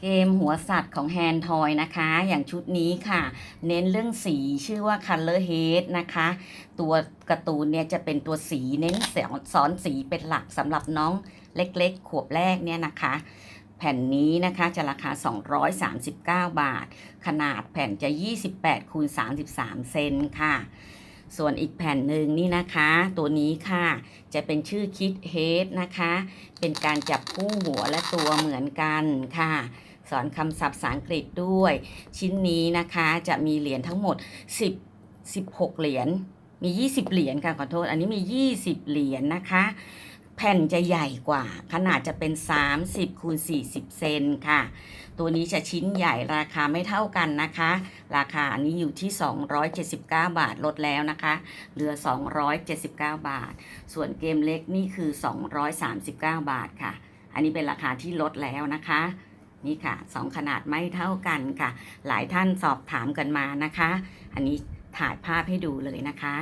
เกมหัวสัตว์ของแฮนทอยนะคะ อย่างชุดนี้ค่ะ เน้นเรื่องสีชื่อว่า Color Head นะคะ ตัวการ์ตูนเนี่ยจะเป็นตัวสีเน้นสอนสอนสีเป็นหลักสำหรับน้องเล็กๆ ขวบแรกเนี่ยนะคะ แผ่นนี้นะคะจะราคา 239 บาท ขนาดแผ่นจะ 28คูณ33 เซนค่ะส่วนอีกแผ่นหนึ่งนี่นะคะ ตัวนี้ค่ะจะเป็นชื่อคิดเฮดนะคะ เป็นการจับคู่หัวและตัวเหมือนกันค่ะ สอนคำศัพท์ภาษาอังกฤษด้วย ชิ้นนี้นะคะจะมีเหรียญทั้งหมด 10 16 เหรียญมี 20 เหรียญค่ะขอโทษ อันนี้มี 20 เหรียญนะคะ แผ่นจะใหญ่กว่า ขนาดจะเป็น 30คูณ40 เซนค่ะ ตัวนี้จะชิ้นใหญ่ราคาไม่เท่ากันนะคะ ราคาอันนี้อยู่ที่ 279 บาทลดแล้วนะคะ เหลือ 279 บาท ส่วนเกมเล็กนี่คือ 239 บาทค่ะ อันนี้เป็นราคาที่ลดแล้วนะคะ นี่ค่ะสองขนาดไม่เท่ากันค่ะ หลายท่านสอบถามกันมานะคะ อันนี้ถ่ายภาพให้ดูเลยนะคะ